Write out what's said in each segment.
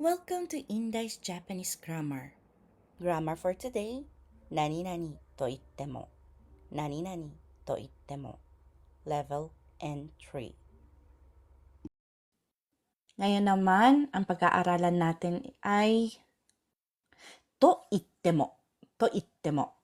Welcome to Indai's Japanese Grammar. Grammar for today, 何々と言っても、何々と言っても、Level N3. Ngayon naman, ang pag-aaralan natin ay to itte mo, to itte mo.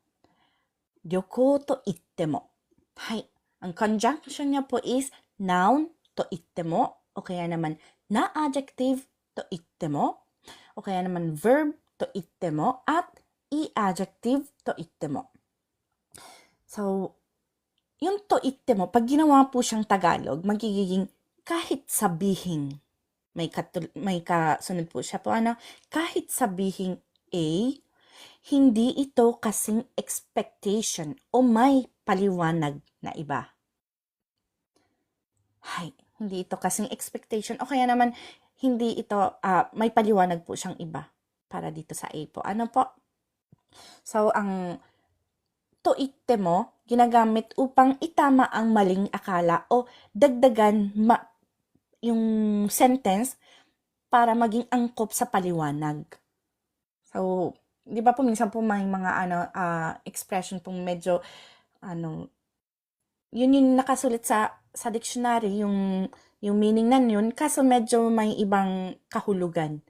旅行と言っても。はい。Ang conjunction niya po is noun to itte mo o kaya naman na adjective to itte mo o kaya naman verb to itte mo at i-adjective to itte mo. So, yung to itte mo, pag ginawa po siyang Tagalog, magiging kahit sabihin. May, katul- may kasunod po siya po, ano? Kahit sabihin A, hindi ito kasing expectation o may paliwanag na iba. Hay, hindi ito kasing expectation o kaya naman hindi ito, ah, may paliwanag po siyang iba para dito sa A po. Ano po? So, ang to itte mo, ginagamit upang itama ang maling akala o dagdagan ma- yung sentence para maging angkop sa paliwanag. So, di ba po minsan po may mga ano ah, expression pong medyo ano yun yung nakasulit sa sa dictionary yung yung meaning nan yun kaso medyo may ibang kahulugan.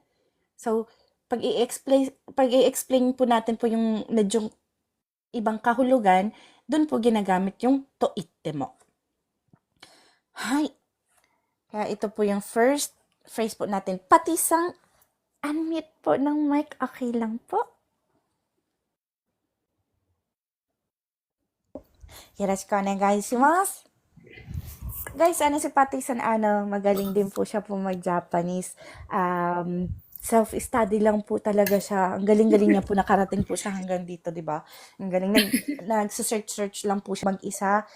So, pag i-explain pag i-explain po natin po yung medyo ibang kahulugan, doon po ginagamit yung to mo. Hay. Kaya ito po yung first phrase po natin. Pati sang unmute po ng mic, okay lang po. よろしくお願いします。Guys, ano si Patisan, ano, magaling din po siya po mag-Japanese. Um, self-study lang po talaga siya. Ang galing-galing niya po, nakarating po siya hanggang dito, di ba? Ang galing, nag, nag-search-search lang po siya mag-isa.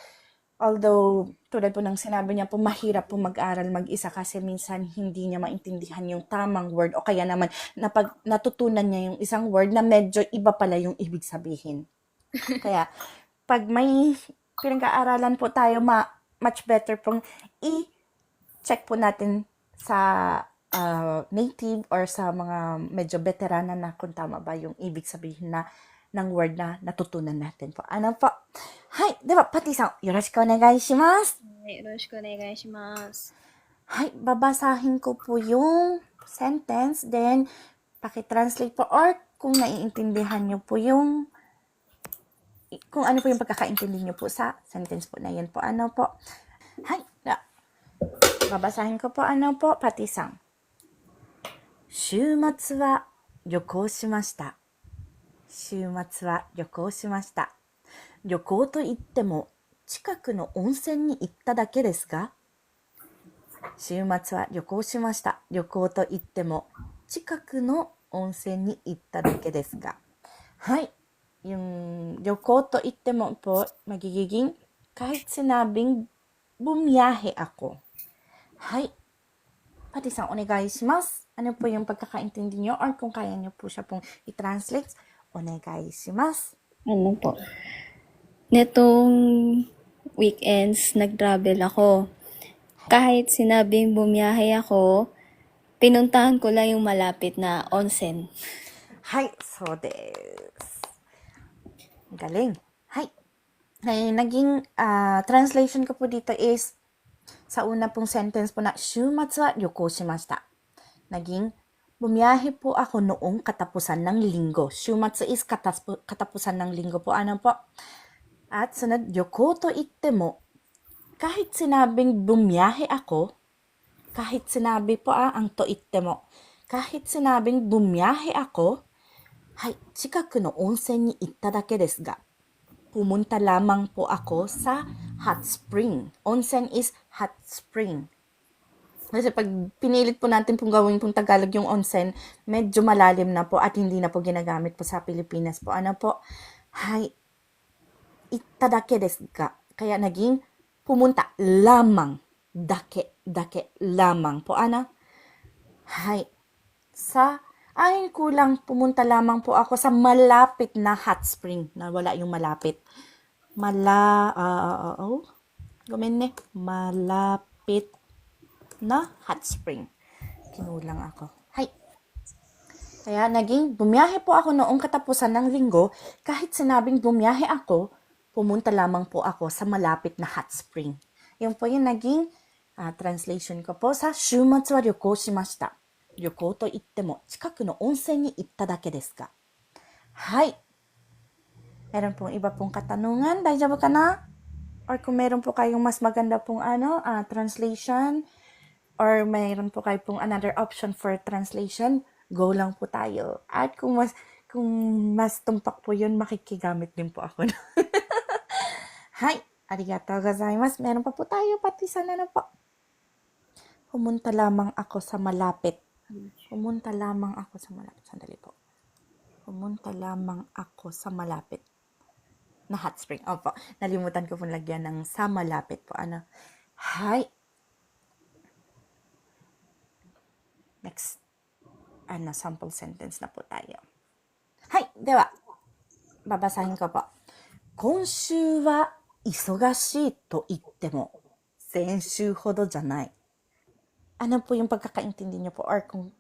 Although, tulad po ng sinabi niya po, mahirap po mag-aral mag-isa kasi minsan hindi niya maintindihan yung tamang word o kaya naman napag, natutunan niya yung isang word na medyo iba pala yung ibig sabihin. Kaya, pag may pinag-aaralan po tayo, ma much better pong i-check po natin sa ah, native or sa mga medyo veterana na kung tama ba yung ibig sabihin na ng word na natutunan natin po. Ano po? Hay, di ba, pati sa, yoroshiku onegai shimasu. はい、よろしくお願いします。 Hay, babasahin ko po yung sentence, then pakitranslate po or kung naiintindihan nyo po yung kung ano po yung pagkakaintindi nyo po sa sentence po na yun po. Ano po? Hay, na. Babasahin ko po ano po, pati sang. 週末は旅行しました。週末は旅行しました。旅行といっても近くの温泉に行っただけですが、週末は旅行しました。旅行といっても近くの温泉に行っただけですが。はい。yung Yoko to Itemo po, magigiging kahit sinabing bumiyahe ako. Hay, pati sa onegai shimasu. Ano po yung pagkakaintindi nyo or kung kaya nyo po siya pong i-translate, onegai shimasu. Ano po? Netong weekends, nag-travel ako. Kahit sinabing bumiyahe ako, pinuntahan ko lang yung malapit na onsen. Hay, so des. Galing. Hi. Ay, naging uh, translation ko po dito is sa una pong sentence po na shumatsu wa yoko shimashita. Naging bumiyahe po ako noong katapusan ng linggo. Shumatsu is kataspo, katapusan ng linggo po. Ano po? At sunod, yoko to itte mo. Kahit sinabing bumiyahe ako, kahit sinabi po ah, ang to itte mo. Kahit sinabing bumiyahe ako, はい、近くの温泉に行っただけですが、pumunta lamang po ako sa hot spring. Onsen is hot spring. Kasi pag pinilit po natin pong gawin pong Tagalog yung onsen, medyo malalim na po at hindi na po ginagamit po sa Pilipinas po. Ano po? Hay, itadake desu ga. Kaya naging pumunta lamang. Dake, dake, lamang po. Ano? Hay, sa ay kulang pumunta lamang po ako sa malapit na hot spring. Nawala yung malapit. Mala, uh, uh, oh, gumin eh. Malapit na hot spring. Kinulang ako. Hay. Kaya naging bumiyahe po ako noong katapusan ng linggo. Kahit sinabing bumiyahe ako, pumunta lamang po ako sa malapit na hot spring. Yun po yung naging uh, translation ko po sa Shumatsu wa ryoko shimashita. 旅行といっても近くの温泉に行っただけですが。はい。Meron pong iba pong katanungan. Daijabo ka na? Or kung meron po kayong mas maganda pong ano, ah, translation, or mayroon po kayo pong another option for translation, go lang po tayo. At kung mas kung mas tumpak po yun, makikigamit din po ako. Hay, arigatou gozaimasu. Meron pa po tayo, pati sana na po. Pumunta lamang ako sa malapit. Pumunta lamang ako sa malapit. Sandali po. Pumunta lamang ako sa malapit na hot spring. Opo, nalimutan ko pong lagyan ng sa malapit po. Ano? Hi. Next. Ano, sample sentence na po tayo. Hi, dewa. Babasahin ko po. 今週は忙しいと言っても、先週ほどじゃない。 Ano po yung pagkakaintindi niyo po? Or kung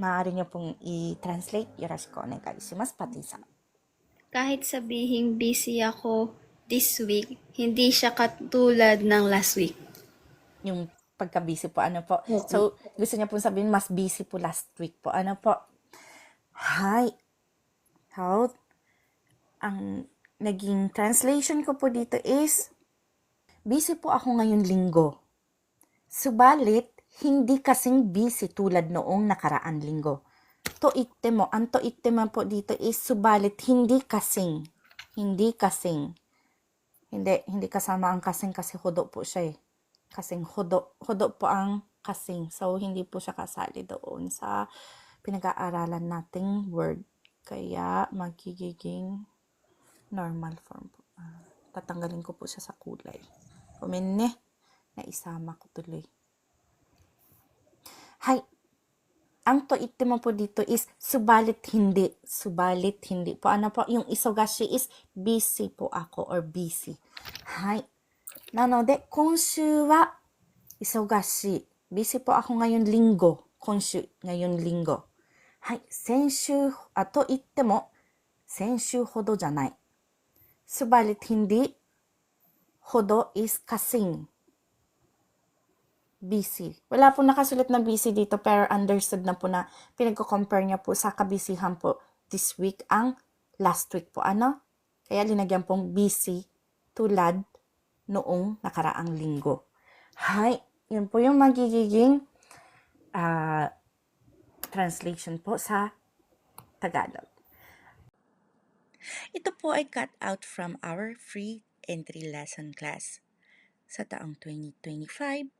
maaari niyo pong i-translate, yoroshiku onegai shimasu, pati-san. Kahit sabihing busy ako this week, hindi siya katulad ng last week. yung pagka-busy po, ano po. So, gusto niya po sabihin, mas busy po last week po. Ano po? Hi. How? Ang naging translation ko po dito is, busy po ako ngayon linggo. Subalit, hindi kasing busy tulad noong nakaraan linggo. To itte mo, ang to itte po dito is, subalit, hindi kasing. Hindi kasing. Hindi, hindi kasama ang kasing kasi hudo po siya eh kasing hudo, hudo po ang kasing. So, hindi po siya kasali doon sa pinag-aaralan nating word. Kaya, magiging normal form po. Ah, tatanggalin ko po siya sa kulay. Kumine, na isama ko tuloy. Hi. Ang to ito mo po dito is subalit hindi. Subalit hindi po. Ano po? Yung isogashi is busy po ako or busy. Hi. Nanode, konshu wa isogashi. Busy po ako ngayon linggo. Konshu, ngayon linggo. Hi. Senshu, ato ito mo, senshu hodo janai. Subalit hindi, hodo is kasing busy. Wala po nakasulat na busy dito pero understood na po na pinagko-compare niya po sa kabisihan po this week ang last week po. Ano? Kaya linagyan pong busy tulad noong nakaraang linggo. Hay, yun po yung magiging ah, translation po sa Tagalog. Ito po ay cut out from our free entry lesson class. Sa taong 2025,